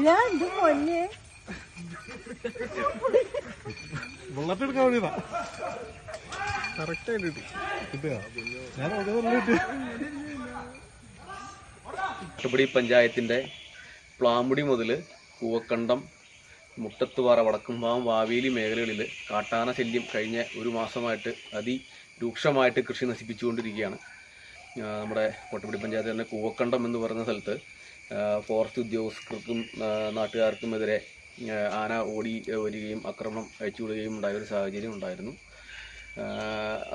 ഞാൻ ഇത് പൊന്നെ പഞ്ചായത്തിന്റെ പ്ലാമ്പുടി മുതൽ കൂവക്കണ്ടം മുട്ടത്തുപാറ വടക്കുംഭാവം വാവേലി മേഖലകളിൽ കാട്ടാന ശല്യം കഴിഞ്ഞ ഒരു മാസമായിട്ട് അതിരൂക്ഷമായിട്ട് കൃഷി നശിപ്പിച്ചുകൊണ്ടിരിക്കുകയാണ്. നമ്മുടെ കോട്ടപ്പടി പഞ്ചായത്ത് തന്നെ കൂവക്കണ്ടം എന്ന് പറയുന്ന സ്ഥലത്ത് ഫോറസ്റ്റ് ഉദ്യോഗസ്ഥർക്കും നാട്ടുകാർക്കുമെതിരെ ആന ഓടി വരികയും ആക്രമണം അയച്ചുവിടുകയും ഉണ്ടായ ഒരു സാഹചര്യം ഉണ്ടായിരുന്നു.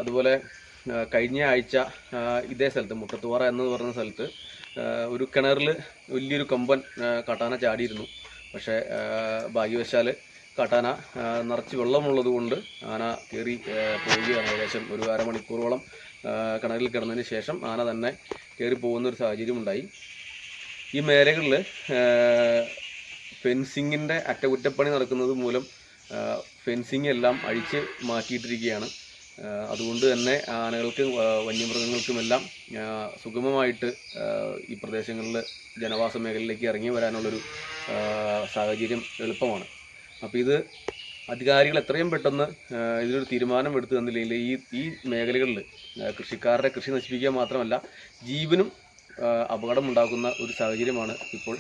അതുപോലെ കഴിഞ്ഞ ആഴ്ച ഇതേ സ്ഥലത്ത് മുട്ടത്തുപാറ എന്ന് പറയുന്ന സ്ഥലത്ത് ഒരു കിണറിൽ വലിയൊരു കമ്പൻ കാട്ടാന ചാടിയിരുന്നു. പക്ഷേ ഭാഗ്യവശാൽ കാട്ടാന നിറച്ച് വെള്ളമുള്ളത് കൊണ്ട് ആന കയറി പോവുകയാണ് ഏകദേശം ഒരു അരമണിക്കൂറോളം കിണറിൽ കിടന്നതിന് ശേഷം ആന തന്നെ കയറി പോകുന്ന ഒരു സാഹചര്യം ഉണ്ടായി ഈ മേഖലകളിൽ ഫെൻസിങ്ങിന്റെ അറ്റകുറ്റപ്പണി നടക്കുന്നത് മൂലം ഫെൻസിങ് എല്ലാം അഴിച്ച് മാറ്റിയിട്ടിരിക്കുകയാണ്. അതുകൊണ്ട് തന്നെ ആനകൾക്കും വന്യമൃഗങ്ങൾക്കുമെല്ലാം സുഗമമായിട്ട് ഈ പ്രദേശങ്ങളിൽ ജനവാസ മേഖലയിലേക്ക് ഇറങ്ങി വരാനുള്ളൊരു സാഹചര്യം എളുപ്പമാണ്. അപ്പോൾ ഇത് അധികാരികൾ എത്രയും പെട്ടെന്ന് ഇതിനൊരു തീരുമാനം എടുത്തു തന്നില്ലെങ്കിൽ ഈ ഈ മേഖലകളിൽ കൃഷിക്കാരുടെ കൃഷി നശിപ്പിക്കുക മാത്രമല്ല ജീവനും അപകടമുണ്ടാക്കുന്ന ഒരു സാഹചര്യമാണ് ഇപ്പോൾ